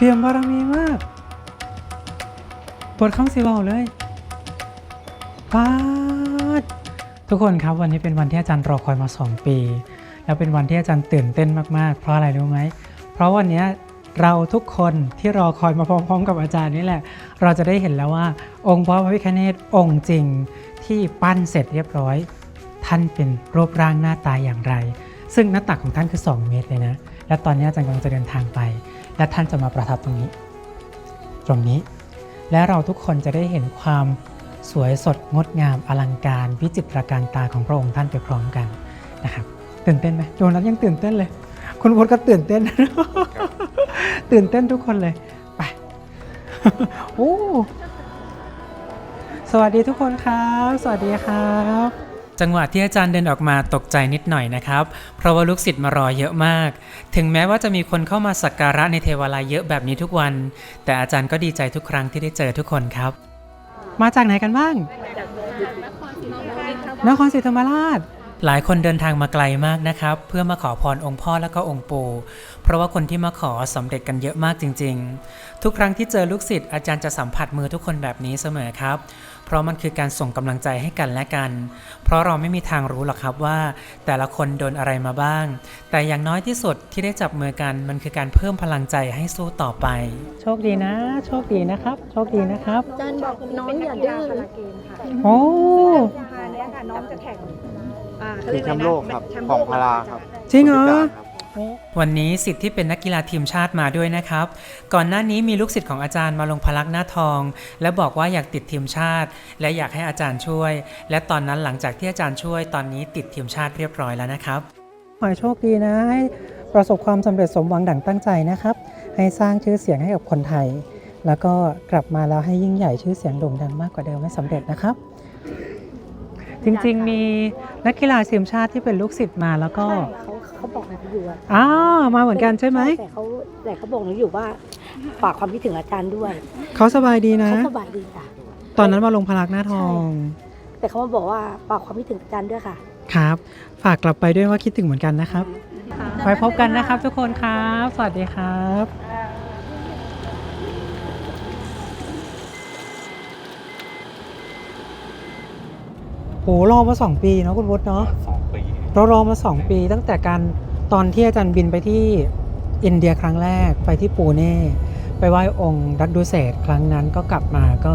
เตรียมบารมีมากปวดข้างสิเบาเลยป้าดทุกคนครับวันนี้เป็นวันที่อาจารย์รอคอยมา 2 ปี แล้วเป็นวันที่อาจารย์ตื่นเต้นมากๆ เพราะอะไรรู้ไหม เพราะวันนี้เราทุกคนที่รอคอยมาพร้อมๆ กับอาจารย์นี่แหละ เราจะได้เห็นแล้วว่า องค์พระพิฆเนศองค์จริงที่ปั้นเสร็จเรียบร้อย ท่านเป็นรูปร่างหน้าตาอย่างไร ซึ่งหน้าตักของท่านคือ 2 เมตรเลยนะ และตอนนี้อาจารย์กำลังจะเดินทางไป และท่านจะมาประทับตรงนี้ ตรงนี้ และเราทุกคนจะได้เห็นความสวยสดงดงามอลังการวิจิตรการตาของพระองค์ท่านไปพร้อมกันนะครับตื่นเต้นไหมโดนัทยังตื่นเต้นเลย คุณพจน์ก็ตื่นเต้น ตื่นเต้นทุกคนเลยไปโอ้สวัสดีทุกคนครับ สวัสดีครับ จังหวะที่อาจารย์เดินออกมาตกใจนิดหน่อยนะครับ เพราะว่าลูกศิษย์มารอเยอะมาก ถึงแม้ว่าจะมีคนเข้ามาสักการะในเทวาลัยเยอะแบบนี้ทุกวัน แต่อาจารย์ก็ดีใจทุกครั้งที่ได้เจอทุกคนครับ มาจากไหนกันบ้าง นครศรีธรรมราชหลายคนเดินทางมาไกลมากนะครับ เพื่อมาขอพรองค์พ่อและก็องค์ปู่เพราะว่าคนที่มาขอสำเร็จกันเยอะมากจริง ๆ ทุกครั้งที่เจอลูกศิษย์อาจารย์จะสัมผัสมือทุกคนแบบนี้เสมอครับ เพราะมันคือการส่งกำลังใจให้กันและกัน เพราะเราไม่มีทางรู้หรอกครับว่า แต่ละคนโดนอะไรมาบ้าง แต่อย่างน้อยที่สุดที่ได้จับมือกันมันคือการเพิ่มพลังใจให้สู้ต่อไป โชคดีนะ โชคดีนะครับ โชคดีนะครับอาจารย์บอกน้องอย่าดื้อพาราเกมค่ะโอ้กุมภาเนี้ยค่ะน้องจะแข่งอ่าเขาชิเรียงกแชอะไรนะมป์โลกครับแชมป์ของโลกพาราครับจริงเหรอ คนพิการครับวันนี้สิทธิ์ที่เป็นนักกีฬาทีมชาติมาด้วยนะครับ ก่อนหน้านี้มีลูกศิษย์ของอาจารย์มาลงพลักหน้าทอง และบอกว่าอยากติดทีมชาติ และอยากให้อาจารย์ช่วย และตอนนั้นหลังจากที่อาจารย์ช่วย ตอนนี้ติดทีมชาติเรียบร้อยแล้วนะครับขอให้โชคดีนะให้ประสบความสำเร็จสมหวังดั่งตั้งใจนะครับ ให้สร้างชื่อเสียงให้กับคนไทย แล้วก็กลับมาแล้วให้ยิ่งใหญ่ชื่อเสียงโด่งดังมากกว่าเดิมให้สำเร็จนะครับ จริงๆมีนักกีฬาทีมชาติที่เป็นลูกศิษย์มาแล้วก็ใช่ เขาเขาบอกหนูอยู่อะอ้าวมาเหมือนกันใช่ไหมแต่เขาแต่เขาบอกหนูอยู่ว่าฝากความคิดถึงอาจารย์ด้วยเขาสบายดีนะ เขาสบายดีค่ะ ตอนนั้นมาลงพลักหน้าทอง แต่เขามาบอกว่าฝากความคิดถึงอาจารย์ด้วยค่ะ ครับ ฝากกลับไปด้วยว่าคิดถึงเหมือนกันนะครับไว้พบกันนะครับทุกคนครับ สวัสดีครับโหรอมาสองปีเนาะคุณวุฒิเนาะสองปี เรารอมา 2 ปี ตั้งแต่การตอนที่อาจารย์บินไปที่อินเดียครั้งแรกไปที่ปูเน่ไปไหว้องค์ดักดูเศษครั้งนั้นก็กลับมาก็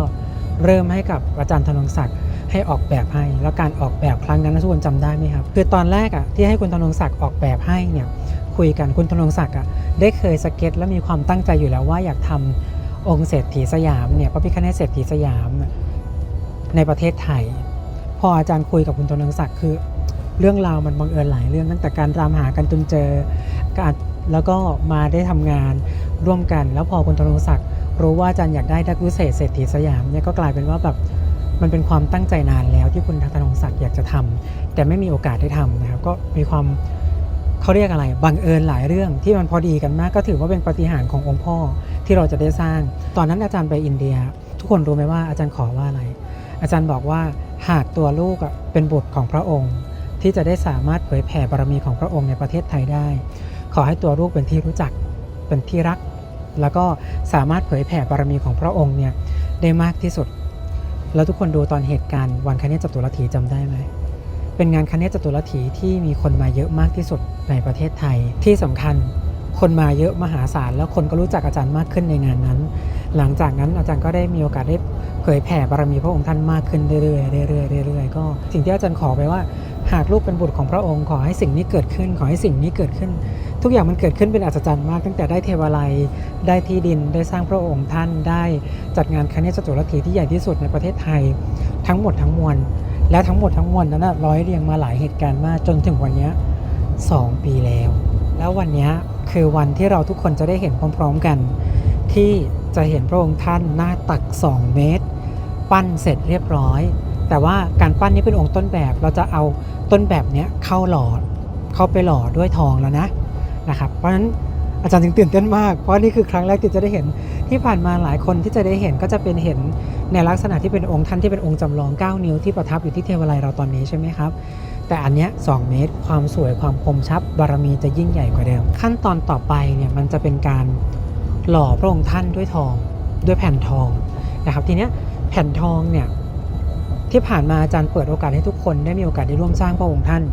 เริ่มให้กับอาจารย์ธนงศักดิ์ให้ออกแบบให้ แล้วการออกแบบครั้งนั้นนทุกคนจำได้ไหมครับคือตอนแรกอะ่ะที่ให้คุณธนงศักดิ์ออกแบบให้เนี่ยคุยกันคุณธนงศักดิ์อะได้เคยสเก็ต และมีความตั้งใจอยู่แล้วว่าอยากทำองค์เศรษฐีสยามเนี่ยพระพิฆเนศเศรษฐีสยามในประเทศไทย พออาจารย์คุยกับคุณธนงศักดิ์คือ เรื่องราวมันบังเอิญหลายเรื่องตั้งแต่การตามหากันจนเจอการแล้วก็มาได้ทำงานร่วมกัน แล้วพอคุณธนงศักดิ์รู้ว่าอาจารย์อยากได้ดักวิเศษเศรษฐีสยามเนี่ยก็กลายเป็นว่าแบบมันเป็นความตั้งใจนานแล้วที่คุณธนงศักดิ์อยากจะทำแต่ไม่มีโอกาสได้ทำนะครับก็มีความเขาเรียกอะไรบังเอิญหลายเรื่องที่มันพอดีกันมากก็ถือว่าเป็นปฏิหารขององค์พ่อที่เราจะได้สร้าง ตอนนั้นอาจารย์ไปอินเดีย ทุกคนรู้ไหมว่าอาจารย์ขอว่าอะไร อาจารย์บอกว่าหากตัวลูกเป็นบุตรของพระองค์ ที่จะได้สามารถเผยแผ่บารมีของพระองค์ในประเทศไทยได้ ขอให้ตัวลูกเป็นที่รู้จักเป็นที่รัก แล้วก็สามารถเผยแผ่บารมีของพระองค์เนี่ยได้มากที่สุด แล้วทุกคนดูตอนเหตุการณ์วันคเนศจตุรถีจำได้ไหมเป็นงานคเนศจตุรถีที่มีคนมาเยอะมากที่สุดในประเทศไทย ที่สำคัญคนมาเยอะมหาศาลแล้วคนก็รู้จักอาจารย์มากขึ้นในงานนั้น หลังจากนั้นอาจารย์ก็ได้มีโอกาสได้เผยแผ่บารมีพระองค์ท่านมากขึ้นเรื่อยๆเรื่อยๆเรื่อยๆก็สิ่งที่อาจารย์ขอไปว่า หากลูกเป็นบุตรของพระองค์ขอให้สิ่งนี้เกิดขึ้น ขอให้สิ่งนี้เกิดขึ้น ทุกอย่างมันเกิดขึ้นเป็นอัศจรรย์มาก ตั้งแต่ได้เทวาลัย ได้ที่ดิน ได้สร้างพระองค์ท่าน ได้จัดงานคเนศจตุรถีที่ใหญ่ที่สุดในประเทศไทย ทั้งหมดทั้งมวล และทั้งหมดทั้งมวลนั้นนะร้อยเรียงมาหลายเหตุการณ์มากจนถึงวันนี้ยสองปีแล้ว แล้ววันนี้คือวันที่เราทุกคนจะได้เห็นพร้อม ๆกัน ที่จะเห็นพระองค์ท่านหน้าตัก 2 เมตร ปั้นเสร็จเรียบร้อย แต่ว่าการปั้นนี้เป็นองค์ต้นแบบเราจะเอาต้นแบบเนี้ยเข้าหล่อเข้าไปหล่อด้วยทองแล้วนะนะครับ เพราะฉะนั้นอาจารย์จึงตื่นเต้นมาก เพราะนี่คือครั้งแรกที่จะได้เห็นที่ผ่านมาหลายคนที่จะได้เห็นก็จะเป็นเห็นในลักษณะที่เป็นองค์ท่านที่เป็นองค์จำลอง 9 นิ้วที่ประทับอยู่ที่เทวาลัยเราตอนนี้ใช่ไหมครับ แต่อันเนี้ย2เมตร ความสวยความคมชัดบารมีจะยิ่งใหญ่กว่าเดิม ขั้นตอนต่อไปเนี่ยมันจะเป็นการหล่อพระองค์ท่านด้วยทองด้วยแผ่นทองนะครับทีเนี้ยแผ่นทองเนี่ย ที่ผ่านมาอาจารย์เปิดโอกาสให้ทุกคนได้มีโอกาสได้ร่วมสร้างพระองค์ท่าน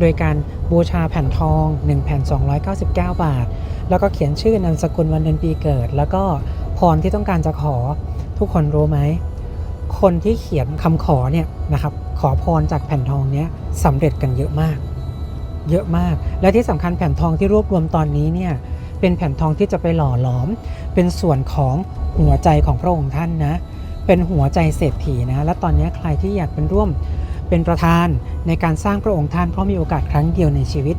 โดยการบูชาแผ่นทอง 1 แผ่น 299 บาท แล้วก็เขียนชื่อนามสกุลวันเดือนปีเกิด แล้วก็พรที่ต้องการจะขอทุกคนรู้ไหม คนที่เขียนคำขอเนี่ยนะครับขอพรจากแผ่นทองเนี้ยสำเร็จกันเยอะมาก เยอะมาก และที่สำคัญแผ่นทองที่รวบรวมตอนนี้เนี่ยเป็นแผ่นทองที่จะไปหล่อหลอม เป็นส่วนของหัวใจของพระองค์ท่านนะ เป็นหัวใจเศรษฐีนะและตอนนี้ใครที่อยากเป็นร่วมเป็นประธานในการสร้างพระองค์ท่านเพราะมีโอกาสครั้งเดียวในชีวิต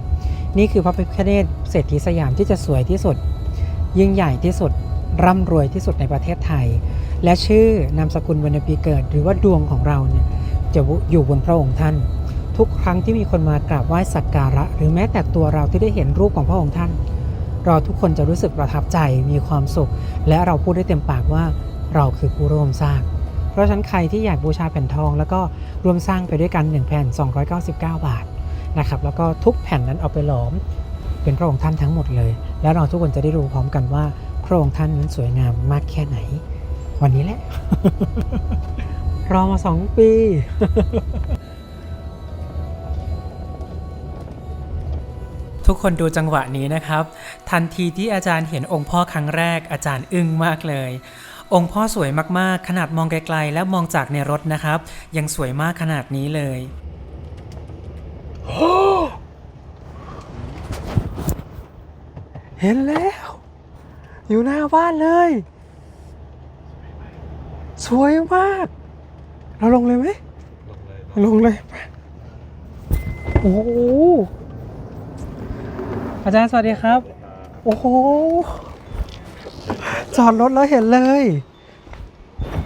นี่คือพระพิฆเนศเศรษฐีสยามที่จะสวยที่สุด ยิ่งใหญ่ที่สุดร่ำรวยที่สุดในประเทศไทย และชื่อนามสกุลวันปีเกิด หรือว่าดวงของเราเนี่ยจะอยู่บนพระองค์ท่าน ทุกครั้งที่มีคนมากราบไหว้สักการะ หรือแม้แต่ตัวเราที่ได้เห็นรูปของพระองค์ท่าน เราทุกคนจะรู้สึกประทับใจมีความสุข และเราพูดได้เต็มปากว่า เราคือผู้ร่วมสร้าง เพราะฉะนั้นใครที่อยากบูชาแผ่นทอง แล้วก็ร่วมสร้างไปด้วยกัน 1 แผ่น 299 บาทนะครับแล้วก็ทุกแผ่นนั้นเอาไปหลอม เป็นพระองค์ท่านทั้งหมดเลย แล้วเราทุกคนจะได้รู้พร้อมกันว่าพระองค์ท่านนั้นสวยงามมากแค่ไหน วันนี้แหละรอมาสองปีทุกคนดูจังหวะนี้นะครับ ทันทีที่อาจารย์เห็นองค์พ่อครั้งแรกอาจารย์อึ้งมากเลย องค์พ่อสวยมากๆ ขนาดมองไกลๆ และมองจากในรถนะครับ ยังสวยมากขนาดนี้เลย เห็นแล้ว อยู่หน้าบ้านเลย สวยมาก เราลงเลยไหม ลงเลยโอ้โหอาจารย์สวัสดีครับ โอ้โห จอดรถแล้วเห็นเลย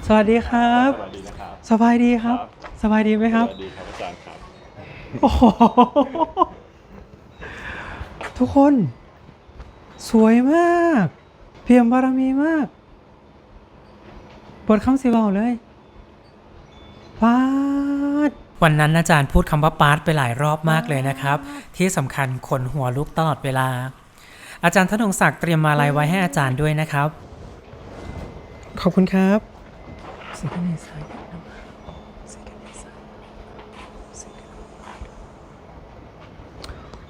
สวัสดีครับ สวัสดีนะครับสบายดีครับ สบายดีไหมครับ สวัสดีครับอาจารย์ครับ โอ้โห ทุกคน สวยมาก เพียมบารมีมากเปิดคำสิเบาเลยปาดวันนั้นอาจารย์พูดคำว่าปาดไปหลายรอบมากเลยนะครับ ที่สำคัญขนหัวลุกตลอดเวลา อาจารย์ธนงศักดิ์เตรียมมาลายไว้ให้อาจารย์ด้วยนะครับ ขอบคุณครับสิกเนสายสิกเนสาย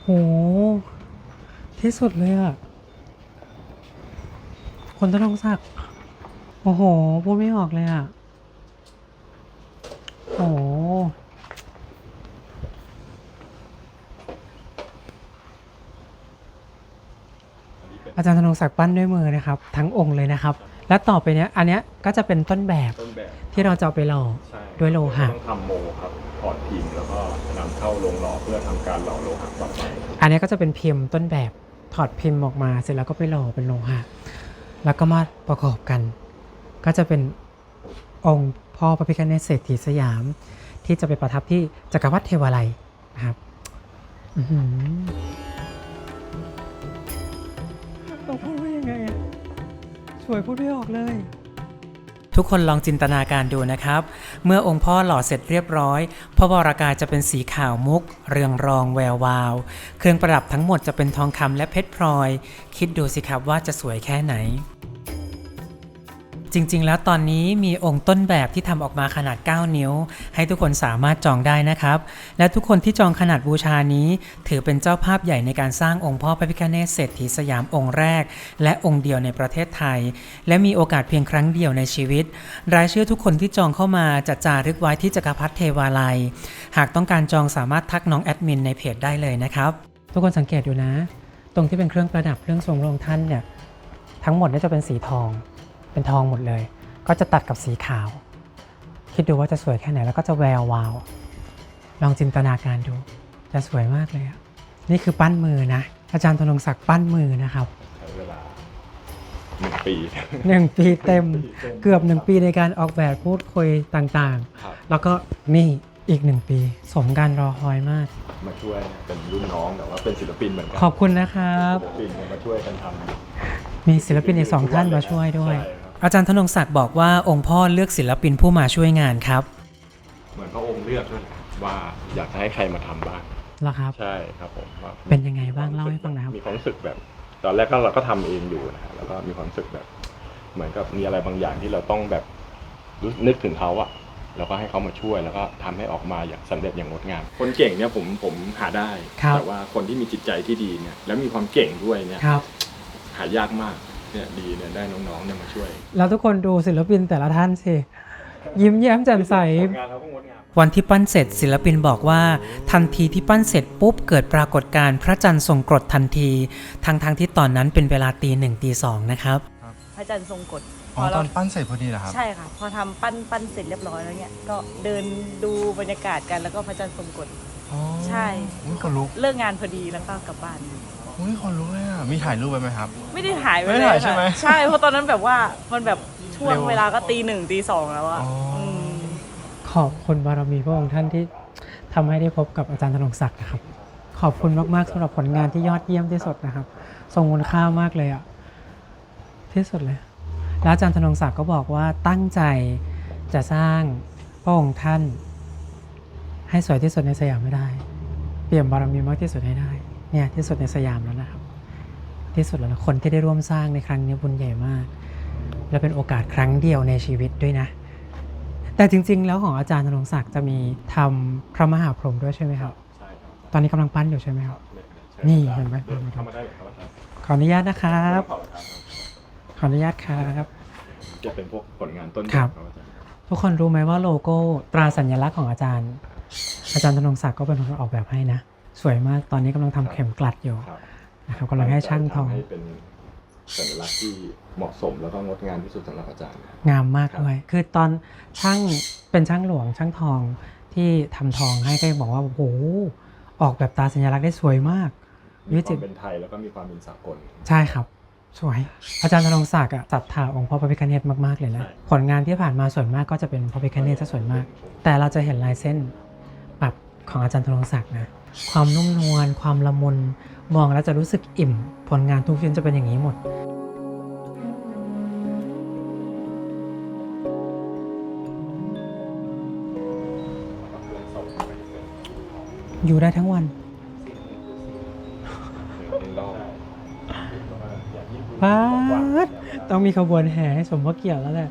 โห ที่สุดเลยอะ คนตะลงศักดิ์โอ้โห พูดไม่ออกเลยอะ โอ้อาจารย์ธนงศักดิ์ปั้นด้วยมือนะครับ ทั้งองค์เลยนะครับ และต่อไปเนี้ยอันเนี้ยก็จะเป็นต้นแบบต้นแบบที่เราจะเอาไปหล่อ ใช่ด้วยโลหะ ต้องทำโมครับถอดพิมพ์แล้วก็นำเข้าโรงหล่อเพื่อทำการหล่อโลหะต่อไปอันนี้ก็จะเป็นพิมพ์ต้นแบบถอดพิมพ์ออกมาเสร็จแล้วก็ไปหล่อเป็นโลหะแล้วก็มาประกอบกัน ก็จะเป็นองค์พ่อพระพิฆเนศเศรษฐีสยาม ที่จะไปประทับที่จักรวรรดิเทวาลัยนะครับอื้อหือต้องพูดว่ายังไงอะ สวยพูดไม่ออกเลย ทุกคนลองจินตนาการดูนะครับ เมื่อองค์พ่อหล่อเสร็จเรียบร้อย พระวรากายจะเป็นสีขาวมุก เรืองรองแวววาว เครื่องประดับทั้งหมดจะเป็นทองคำและเพชรพลอย คิดดูสิครับว่าจะสวยแค่ไหน จริง ๆ แล้วตอนนี้มีองค์ต้นแบบที่ทำออกมาขนาด 9 นิ้ว ให้ทุกคนสามารถจองได้นะครับ และทุกคนที่จองขนาดบูชานี้ ถือเป็นเจ้าภาพใหญ่ในการสร้างองค์พ่อพระพิฆเนศเศรษฐีสยามองค์แรก และองค์เดียวในประเทศไทย และมีโอกาสเพียงครั้งเดียวในชีวิต รายชื่อทุกคนที่จองเข้ามาจะจารึกไว้ที่จักรพรรดิเทวาลัย หากต้องการจองสามารถทักน้องแอดมินในเพจได้เลยนะครับ ทุกคนสังเกตดูนะ ตรงที่เป็นเครื่องประดับเครื่องทรงรองท่านเนี่ยทั้งหมดเนี่ยจะเป็นสีทอง เป็นทองหมดเลย ก็จะตัดกับสีขาว คิดดูว่าจะสวยแค่ไหนแล้วก็จะแวววาว ลองจินตนาการดู จะสวยมากเลยอะนี่คือปั้นมือนะ อาจารย์ธนงศักดิ์ปั้นมือนะครับใช้เวลาหนึ่งปีหนึ่งปีเต็มหนึ่งปีเต็มเกือบหนึ่งปีในการออกแบบพูดคุยต่างครับๆแล้วก็นี่อีกหนึ่งปี สมการรอคอยมาก มาช่วยเป็นรุ่นน้องแต่ว่าเป็นศิลปินเหมือนกัขอบคุณนะครับศิลปินมาช่วยกันทำมีศิลปินอีกสองท่านมาช่วยด้วยใช่ครับ อาจารย์ธนงศักดิ์บอกว่าองค์พ่อเลือกศิลปินผู้มาช่วยงานครับเหมือนพระองค์เลือกด้วยว่าอยากจะให้ใครมาทำบ้างเหรอครับ ใช่ครับผมว่าเป็นยังไงบ้างเล่าให้ฟังหนะครับมีความรู้สึกแบบ ตอนแรกก็เราก็ทำเองอยู่นะฮะแล้วก็มีความรู้สึกแบบ เหมือนกับมีอะไรบางอย่างที่เราต้องแบบรู้นึกถึงเขาอะแล้วก็ให้เขามาช่วยแล้วก็ทำให้ออกมาอย่างสำเร็จอย่างงดงามคนเก่งเนี่ยผมผมหาได้ ครับ แต่ว่าคนที่มีจิตใจที่ดีเนี่ยแล้วมีความเก่งด้วยเนี่ยครับ หายากมาก เนี่ยดีเนี่ยได้น้องๆเนี่ยมาช่วย แล้วทุกคนดูศิลปินแต่ละท่านสิยิ้มแย้มแจ่มใสงานเขาก็งดงามวันที่ปั้นเสร็จศิลปินบอกว่า ทันทีที่ปั้นเสร็จปุ๊บเกิดปรากฏการณ์พระจันทร์ทรงกรดทันที ทั้งทงๆที่ตอนนั้นเป็นเวลาตีหนึ่งตีสองนะครับ พระจันทร์ทรงกฎอ๋อตอนปั้นเสร็จพอดีเหรอครับ ใช่ค่ะ พอทำปั้นปั้นเสร็จเรียบร้อยแล้วเนี่ยก็เดินดูบรรยากาศกันแล้วก็พระจันทร์ทรงกฎอ๋อใช่ อุ้ยคนลุก เลิกงานพอดีแล้วก็กลับบ้าน อุ้ยคนลุกเลยอะ มีถ่ายรูปไว้ไหมครับ ไม่ได้หายไปไม่เลได้ยถ่ายใช่ค่ะไหมใช่เพราะตอนนั้นแบบว่ามันแบบช่วงเร็ว เวลาก็ตีหนึ่งตีสองแล้วอะอ๋ออืมขอบคุณบารมีพระองค์ท่านที่ทำให้ได้พบกับอาจารย์ธนงศักดิ์นะครับ ขอบคุณมากๆสำหรับผลงานที่ยอดเยี่ยมที่สุดนะครับทรงคุณค่ามากเลยอะที่สุดเลย แล้วอาจารย์ธนงศักดิ์ก็บอกว่าตั้งใจจะสร้างพระองค์ท่าน ให้สวยที่สุดในสยามไม่ได้ เปี่ยมบารมีมากที่สุดให้ได้ เนี่ยที่สุดในสยามแล้วนะครับ ที่สุดแล้วนะคนที่ได้ร่วมสร้างในครั้งนี้บุญใหญ่มาก และเป็นโอกาสครั้งเดียวในชีวิตด้วยนะ แต่จริง ๆ แล้วของอาจารย์ธนงศักดิ์จะมีทำพระมหาพรหมด้วยใช่ไหมครับ ใช่ครับตอนนี้กำลังปั้นอยู่ใช่ไหมครับใช่นี่เห็นไหมเดินเข้ามาได้เลยครับอาจารย์ขออนุญาตนะครับขอบคุณครับ ขออนุญาตครับจะเป็นพวกผลงานต้นครับแบบอาจารย์ทุกคนรู้ไหมว่าโลโก้ตราสัญลักษณ์ของอาจารย์ อาจารย์ธนงศักดิ์ก็เป็นคนออกแบบให้นะ สวยมากตอนนี้กำลังทำเข็มกลัดอยู่ครับนะครับกำลังให้ช่างทอง ให้เป็นสัญลักษณ์ที่เหมาะสมแล้วก็งดงามที่สุดสำหรับอาจารย์นะครับ งามมากด้วย คือตอนช่างเป็นช่างหลวงช่างทองที่ทำทองให้ก็ยังบอกว่าโอ้โหออกแบบตราสัญลักษณ์ได้สวยมาก มีวิคจิวาตมรเป็นไทยแล้วก็มีความเป็นสากล ใช่ครับ สวย อาจารย์ธนงศักดิ์อะศรัทธาองค์พ่อพระพิฆเนศมาก ๆ เลยนะ ใช่ ผลงานที่ผ่านมาส่วนมากก็จะเป็นพระพิฆเนศซะส่วนมาก แต่เราจะเห็นลายเส้นปรับของอาจารย์ธนงศักดิ์นะ ความนุ่มนวลความละมุนมองแล้วจะรู้สึกอิ่ม ผลงานทุกชิ้นจะเป็นอย่างนี้หมด อยู่ได้ทั้งวัน ป๊าดต้องมีขบวนแห่ให้สมพระเกียรติแล้วแหละ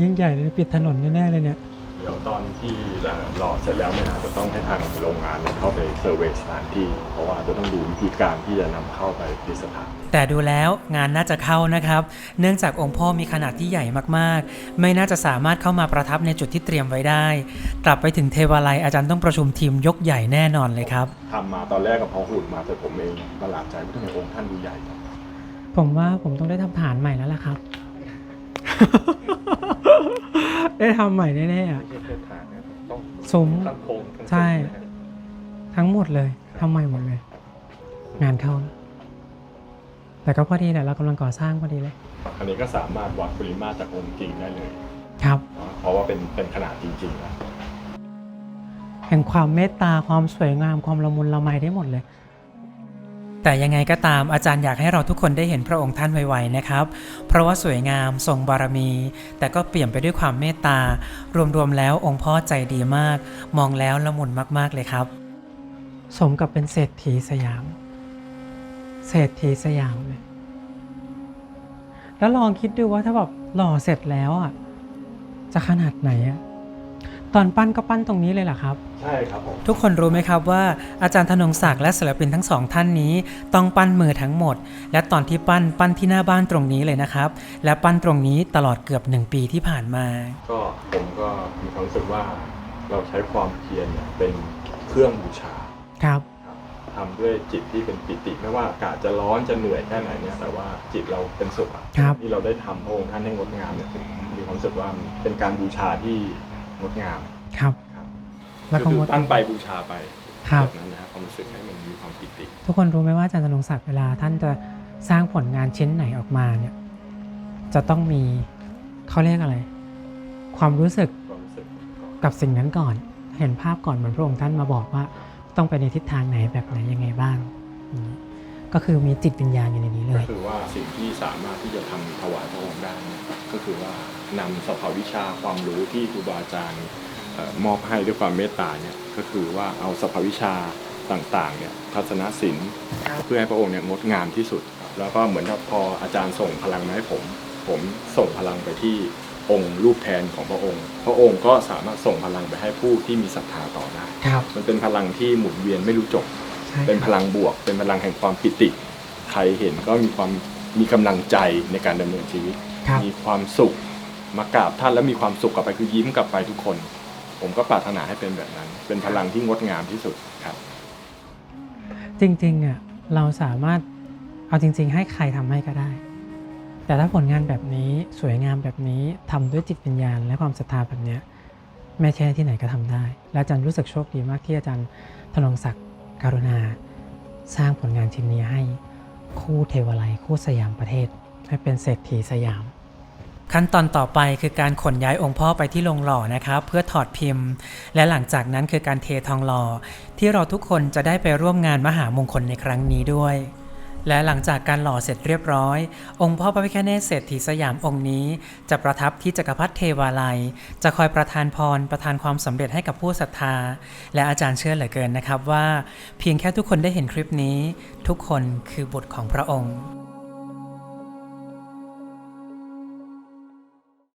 ยิ่งใหญ่เลยปิดถนนแน่ๆเลยเนี่ย ดี๋ยวตอนที่หล่อเสร็จแล้วเนี่ยนะจะต้องให้ทางโรงงานเนี่ยเข้าไปเซอร์เวย์สถานที่ เพราะว่าจะต้องดูวิธีการที่จะนำเข้าไปที่สถาน แต่ดูแล้วงานน่าจะเข้านะครับ เนื่องจากองค์พ่อมีขนาดที่ใหญ่มากๆ ไม่น่าจะสามารถเข้ามาประทับในจุดที่เตรียมไว้ได้ กลับไปถึงเทวาลัยอาจารย์ต้องประชุมทีมยกใหญ่แน่นอนเลยครับ ทำมาตอนแรกกับพอหุ่นมาแต่ผมเองประหลาดใจว่าทำไมองค์ท่านดูใหญ่จังผมว่าผมต้องได้ทำฐานใหม่แล้วล่ะครับ ได้ทำใหม่แน่ๆอะ ไม่ใช่แค่ฐานนะต้องซุ้มตั้งโครงทั้งใช่ซุ้มนะฮะทั้งหมดเลยทำใหม่หมดเลย งานเข้าแล้วแต่ก็พอดีแหละเรากำลังก่อสร้างพอดีเลย อันนี้ก็สามารถวัดปริมาตรจากองค์จริงได้เลยครับเพราะว่าเป็นเป็นขนาดจริงๆนะแห่งความเมตตาความสวยงามความละมุนละไมได้หมดเลย แต่ยังไงก็ตามอาจารย์อยากให้เราทุกคนได้เห็นพระองค์ท่านไวๆนะครับ เพราะว่าสวยงามทรงบารมี แต่ก็เปี่ยมไปด้วยความเมตตา รวมๆแล้วองค์พ่อใจดีมาก มองแล้วละมุนมากๆเลยครับ สมกับเป็นเศรษฐีสยาม เศรษฐีสยามเลยแล้วลองคิดดูว่าถ้าแบบหล่อเสร็จแล้วอะจะขนาดไหนอะ ตอนปั้นก็ปั้นตรงนี้เลยเหรอครับ ใช่ครับผม ทุกคนรู้ไหมครับว่าอาจารย์ธนงศักดิ์และศิลปินทั้งสองท่านนี้ ต้องปั้นมือทั้งหมด และตอนที่ปั้นปั้นที่หน้าบ้านตรงนี้เลยนะครับ และปั้นตรงนี้ตลอดเกือบหนึ่งปีที่ผ่านมา ก็ผมก็มีความรู้สึกว่าเราใช้ความเพียรเนี่ยเป็นเครื่องบูชาครับทำด้วยจิตที่เป็นปิติไม่ว่าอากาศจะร้อนจะเหนื่อยแค่ไหนเนี่ยแต่ว่าจิตเราเป็นสุขอะครับ ที่เราได้ทำพระองค์ท่านให้งดงามเนี่ยผมมีความรู้สึกว่าเป็นการบูชาที่ งดงามครับ ครับแล้วก็คืงอดตั้งไปบูชาไปครับ แบบนั้นนะครับความรู้สึกให้มันมีความปิติ ทุกคนรู้ไหมว่าอาจารย์ธนงศักดิ์เวลาท่านจะสร้างผลงานชิ้นไหนออกมาเนี่ยจะต้องมีเขาเรียกอะไร ความรู้สึกความรู้สึกก่อนกับสิ่งนั้นก่อน เห็นภาพก่อนเหมือนพระองค์ท่านมาบอกว่า ต้องไปในทิศทางไหนแบบไหนยังไงบ้างอย่างนี้ ก็คือมีจิตวิญญาณอยู่ในนี้เลก็ยคือว่าสิ่งที่สามารถที่จะทำถวายพระองค์ได้เนี่ยก็คือว่านำสภาวิชาความรู้ที่ครูบาอาจารย์เอ่อมอบให้ด้วยความเมตตาเนี่ยก็คือว่าเอาสภาวิชาต่างๆเนี่ยทัศนศิลป์เพื่อให้พระองค์เนี่ยงดงามที่สุด แล้วก็เหมือนกับพออาจารย์ส่งพลังมาให้ผม ผมส่งพลังไปที่องค์รูปแทนของพระองค์ พระองค์ก็สามารถส่งพลังไปให้ผู้ที่มีศรัทธาต่อได้ครับมันเป็นพลังที่หมุนเวียนไม่รู้จบใช่ เป็นพลังบวก เป็นพลังแห่งความปิติ ใครเห็นก็มีความมีกำลังใจในการดำเนินชีวิตครับมีความสุขมากราบท่านแล้วมีความสุขกลับไปคือยิ้มกลับไปทุกคน ผมก็ปรารถนาให้เป็นแบบนั้น เป็นพลังที่งดงามที่สุดครับ จริงๆอะเราสามารถเอาจริง ๆ ให้ใครทำให้ก็ได้ แต่ถ้าผลงานแบบนี้สวยงามแบบนี้ทำด้วยจิตวิญญาณ และความศรัทธาแบบเนี้ยไม่ใช่ที่ไหนก็ทำได้ และอาจารย์รู้สึกโชคดีมากที่อาจารย์ธนงศักดิ์ การุณา สร้างผลงานชิ้นนี้ให้คู่เทวไลคู่สยามประเทศ ให้เป็นเศรษฐีสยาม ขั้นตอนต่อไปคือการขนย้ายองค์พ่อไปที่โรงหล่อนะครับ เพื่อถอดพิมพ์ และหลังจากนั้นคือการเททองหล่อที่เราทุกคนจะได้ไปร่วมงานมหามงคลในครั้งนี้ด้วย และหลังจากการหล่อเสร็จเรียบร้อย องค์พ่อพระพิฆเนศเศรษฐีสยามองค์นี้ จะประทับที่จักรพรรดิเทวาลัย จะคอยประทานพรประทานความสำเร็จให้กับผู้ศรัทธา และอาจารย์เชื่อเหลือเกินนะครับว่า เพียงแค่ทุกคนได้เห็นคลิปนี้ ทุกคนคือบุตรของพระองค์